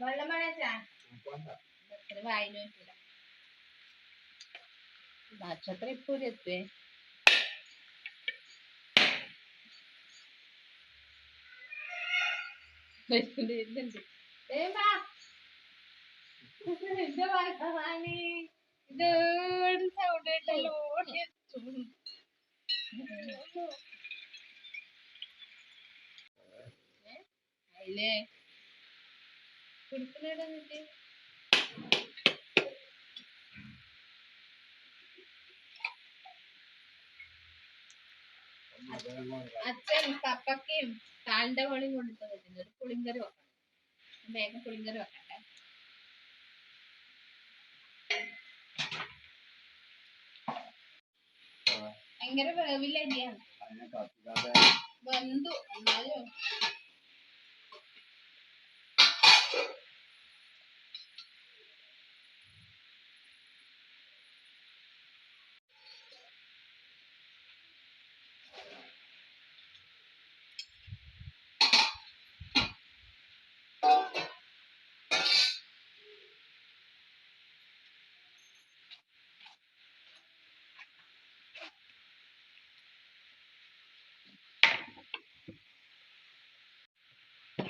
വെള്ളം വേണച്ചാ എത്ര വായിന് പറ്റൂല നക്ഷത്രം ഇപ്പൊ എത്തുവേ വരുന്നുണ്ട് ഏമാ അച്ഛൻ കപ്പക്കയും താളിന്റെ കോളിയും കൊണ്ടിട്ട് ഒരു പുളിങ്കറി വെക്കണം. വേഗം പുളിങ്കറി വെക്കട്ടെ. ഭയങ്കര വേവില്ല അരിയാണ് വെന്തു. എന്നാലും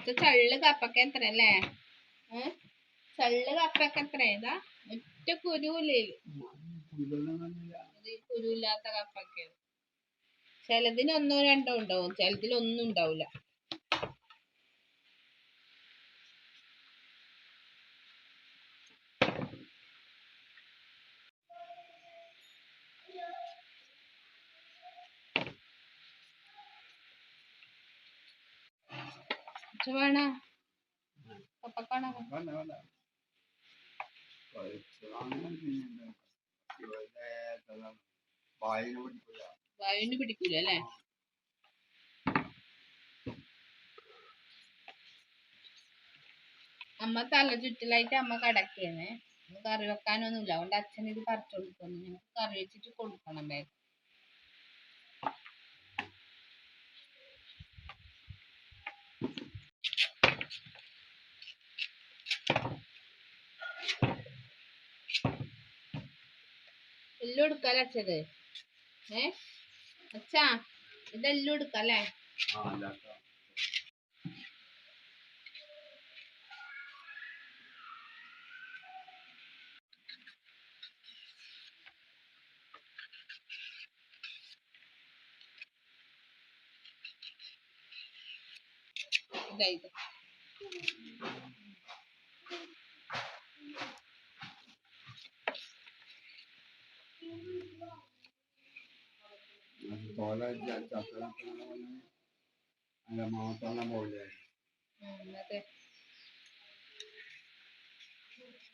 ഇത് ചള്ള് കപ്പൊക്കെ എത്ര അല്ലേ? ചള്ള് കപ്പൊക്കെ എത്ര ഇതാ ഒറ്റ കുരുവില്ലേ? കപ്പക്ക. ചിലതിന് ഒന്നോ രണ്ടോ ഉണ്ടാവും. ചിലതിൽ ഒന്നും ഉണ്ടാവില്ല വേണ? അല്ലേ? അമ്മ തല ചുറ്റലായിട്ട് അമ്മ കടക്കേനെ കറി വെക്കാനൊന്നുമില്ല. അതുകൊണ്ട് അച്ഛൻ ഇത് പറിച്ചു കൊടുക്കുന്നു കറി വെച്ചിട്ട് കൊടുക്കണം എല്ലാം എടുക്കാല്ലേ അച്ഛത് ഏ അച്ഛാ ഇതെല്ലാം എടുക്കല്ലേ പോലെ ഉം, അതെ.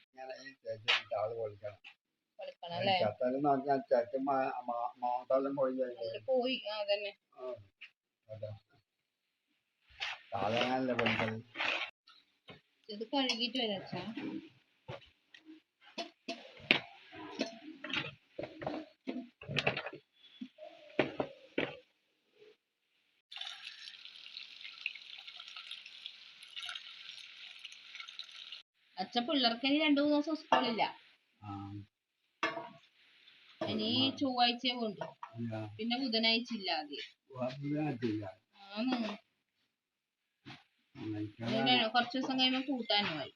ഇങ്ങനെ ഈ ചേച്ചി ആൾ പൊളിക്കണം. ചത്തലെന്ന് പറഞ്ഞാൽ ചേച്ചൻ മാത്തോളം പോയി പൊളിക്കൽ ഇത് കഴുകിട്ട് വരാം അച്ഛൻ പിള്ളേർക്ക് ഇനി രണ്ടു മൂന്ന് ദിവസം സ്കൂളില്ല ഇനി ചൊവ്വാഴ്ച കൊണ്ടു പിന്നെ ബുധനാഴ്ച ഇല്ലാതെ കൊറച്ചു ദിവസം കഴിയുമ്പോ കൂട്ടാനുമായി.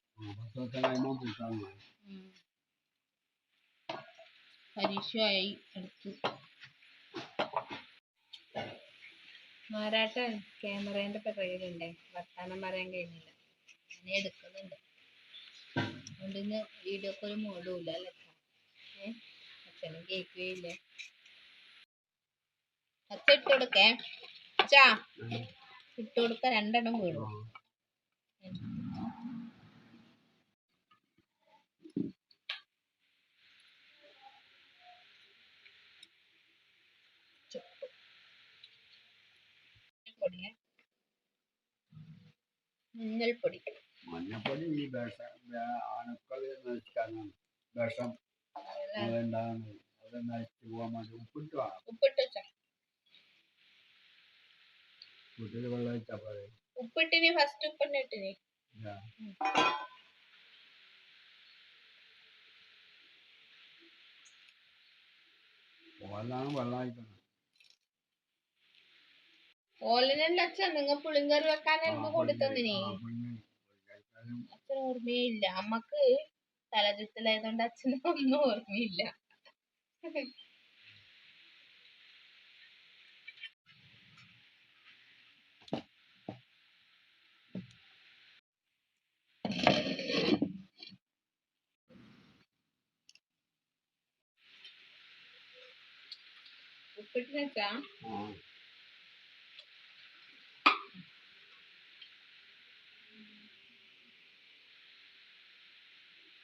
പരീക്ഷയായി അടുത്ത്. മാരാട്ടൻ ക്യാമറേന്റെ പിറകിലുണ്ടേ. വർത്താനം പറയാൻ കഴിയുന്നില്ല. ഞാൻ എടുക്കുന്നുണ്ട്. അതുകൊണ്ട് ഇന്ന് വീഡിയോ കോൾ മൂടൂല അല്ലേ? ഏ? അച്ഛനും കേൾക്കുകയില്ല അച്ഛ ഇട്ട് കൊടുക്കേ. അച്ഛാ ഇട്ട് കൊടുക്ക രണ്ടെണ്ണം വീടും മഞ്ഞൾപ്പൊടി മഞ്ഞപ്പൊടി ഈ വിഷം അണുക്കൾ നശിക്കാനാണ് വിഷം അതുണ്ടാകുന്നത് അത് നശിച്ചു പോകാൻ വേണ്ടി ഉപ്പിട്ട് വേണം. വെച്ചോ. വെള്ളം പോരെ? ഉപ്പിട്ടിനി ഫസ്റ്റ് ഉപ്പിട്ട് ഇട്ടിനി. ഇതാ. വെള്ളം വെള്ളം ആയിക്കണം ഓലനല്ല അച്ഛൻ നിങ്ങ പുളിങ്കറി വെക്കാൻ എനിക്ക് കൊടുത്തന്നിനി. അച്ഛൻ ഓർമ്മയില്ല. അമ്മയ്ക്ക് തലചുറ്റലായതുകൊണ്ട് അച്ഛന് ഒന്നും ഓർമ്മയില്ല. ഉപ്പിട്ട് ആ. ഉപ്പില്ലേ ഉപ്പിന്റെ കാരണം എന്താ വെള്ളമായിട്ട് വെള്ളം ഈ ഉപ്പിന്റെ കാട് ഇത്രയൊന്നും ഉപ്പോണ്ട്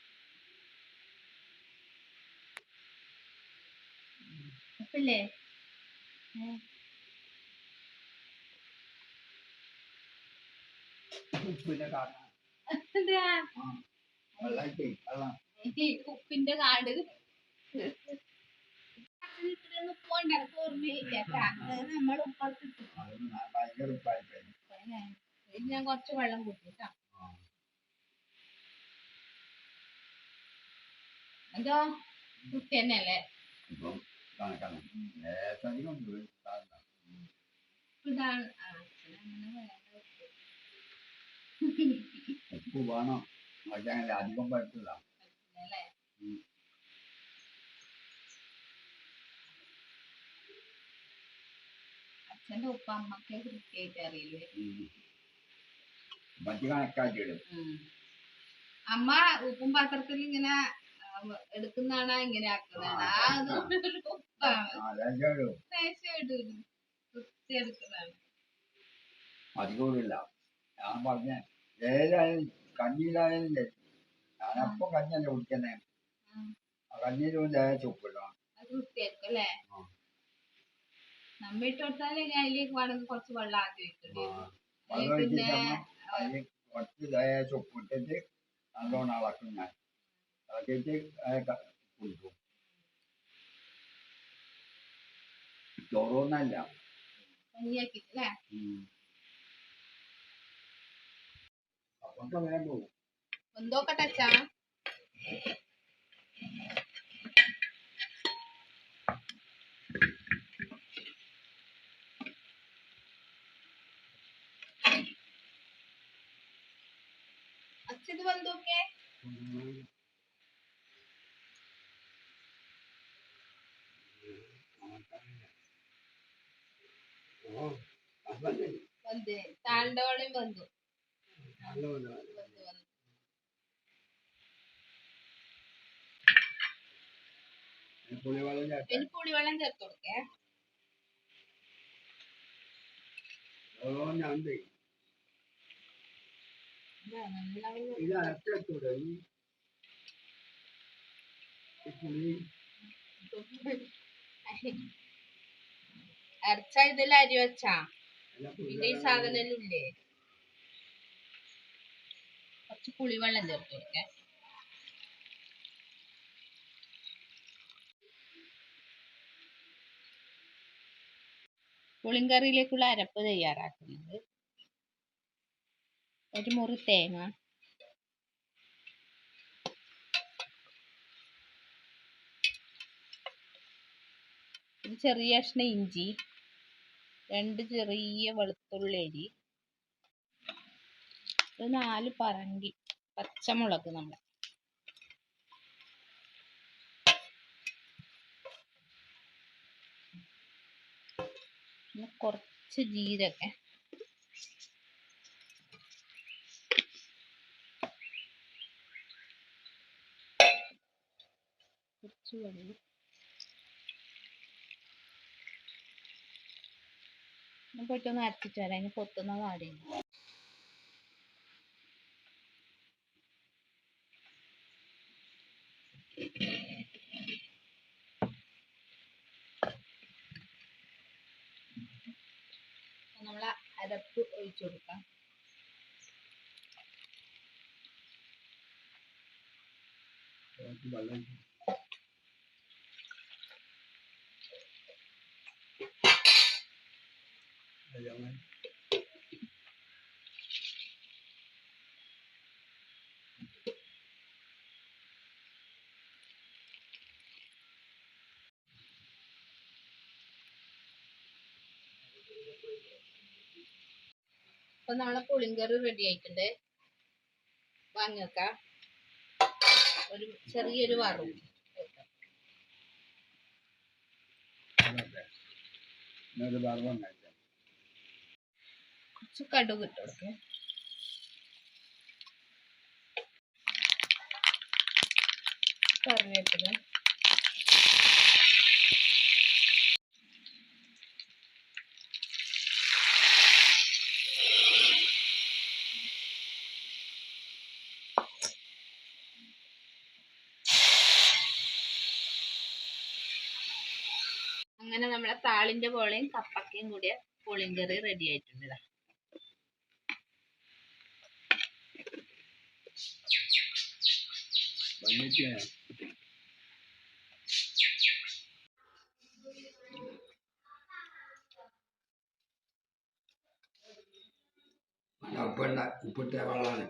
എനിക്ക് ഓർമ്മയില്ല ട്ടാ. അത് നമ്മൾ ഉപ്പത്ത് ഇട്ടു. അത്. ഉപ്പിന്റെ കാട് ഇത് ഞാൻ കുറച്ച് വെള്ളം കൂട്ടിട്ടാ. എന്തോ? കുട്ടി തന്നെയല്ലേ? കണക്കാണ്. അച്ഛനങ്ങനെ വേണ്ട ഉപ്പ്. വേണം? പക്ഷേ അങ്ങനെ അധികം? ഉം. അച്ഛന്റെ ഉപ്പ അമ്മയ്ക്ക് കൃത്യമായിട്ട് അറിയില്ലേ? മറ്റു കണക്കാക്കിയിടും. അമ്മ ഉപ്പും പാത്രത്തിൽ ഇങ്ങനെ എടുക്കുന്നതാണ് ഇങ്ങനെ ആക്കുന്നതാണ്? എടുക്കുന്നതാണ് ഞാൻ പറഞ്ഞ ഏതായാലും കഞ്ഞിയിലായാലും. ഞാനപ്പം കഞ്ഞിയല്ലേ കുടിക്കുന്നേ. കഞ്ഞിയിലും ലേശം ഉപ്പിടണം അത് വൃത്തിയായിരിക്കും. നമ്മ ഇട്ട് അതിലേക്ക് വേണമെങ്കിൽ കുറച്ച് വെള്ളം ആദ്യം ഇട്ടിട്ട് ആ. പിന്നെ കുറച്ച് ചുപ്പിട്ടിട്ട് നല്ലോണം അളക്കും ഞാൻ. ഇളക്കിയിട്ട് അത് ക- കുടിക്കും ചോറൊന്നല്ല. അപ്പൊ അങ്ങനെ പോകും എന്തോക്കട്ടെ നല്ലോണം വന്നു വന്നു പുളിവെള്ളം ചേർത്ത് കൊടുക്കേ. അരച്ച ഇതിൽ അരി വെച്ചാ. പിന്നെ ഈ സാധനം ഇല്ലേ കുറച്ച് പുളിവെള്ളം ചേർത്ത് കൊടുക്കാം. പുളിങ്കറിയിലേക്കുള്ള അരപ്പ് തയ്യാറാക്കുന്നത്. ഒരു മുറി തേങ്ങ. ഒരു ചെറിയ കഷ്ണം ഇഞ്ചി. രണ്ട് ചെറിയ വെളുത്തുള്ളി അരി. നാല് പറങ്കി പച്ചമുളക് നമ്മൾ കുറച്ച് ജീരകം. കുറച്ച് വെള്ളം. ഞാൻ പോയിട്ടൊന്ന് അരച്ചിട്ട് വരാം. അതിന് പൊത്തുന്ന പാടില്ല. നമ്മൾ അരപ്പ് ഒഴിച്ചു കൊടുക്കാം. വെള്ളം അതിലങ്ങനെ അപ്പൊ നാളെ പുളിങ്കറി റെഡി ആയിട്ടുണ്ട്. വാങ്ങി വെക്കാം ഒരു ചെറിയൊരു വറു. വറവുണ്ടാക്കാം കുറച്ച് കടുക് ഇട്ട് കൊടുക്കേ. കറിവേപ്പില. അങ്ങനെ നമ്മളെ താളിന്റെ പോളയും കപ്പക്കയും കൂടിയ പുളിങ്കറി റെഡി ആയിട്ടുണ്ട് ഇതാ. വന്നിട്ട് ഉപ്പുണ്ട ഉപ്പിട്ട വെള്ളമാണ്.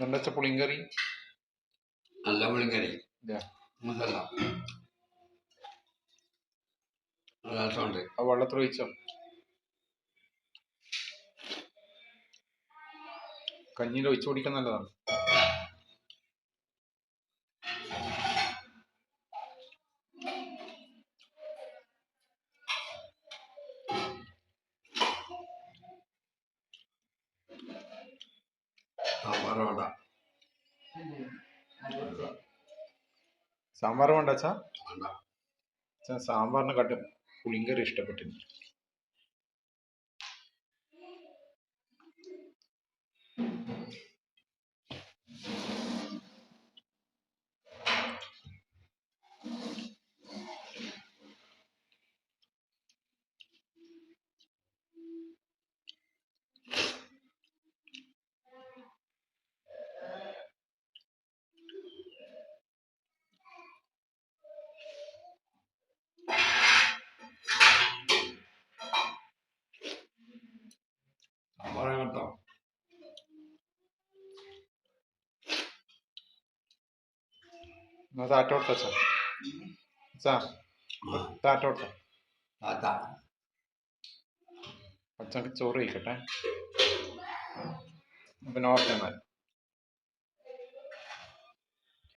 നല്ല പുളിങ്കറി? നല്ല പുളിങ്കറി. ഇതാ. രസമുണ്ട് ആ വെള്ളത്തിൽ ഒഴിച്ചോ. കഞ്ഞിയിൽ ഒഴിച്ചു കുടിക്കാൻ നല്ലതാണ്. സാമ്പാർ വേണ്ട. സാമ്പാർ വേണ്ട അച്ഛാ? സാമ്പാറിനെ കാട്ടി പുളിങ്കറി ഇഷ്ടപ്പെട്ടില്ല താറ്റ കൊടുത്ത അച്ഛാ അച്ഛാ താറ്റ കൊടുത്ത? അച്ഛനക്ക് ചോറ് കഴിക്കട്ടെ? പിന്നെ ഓക്കെ എന്നാൽ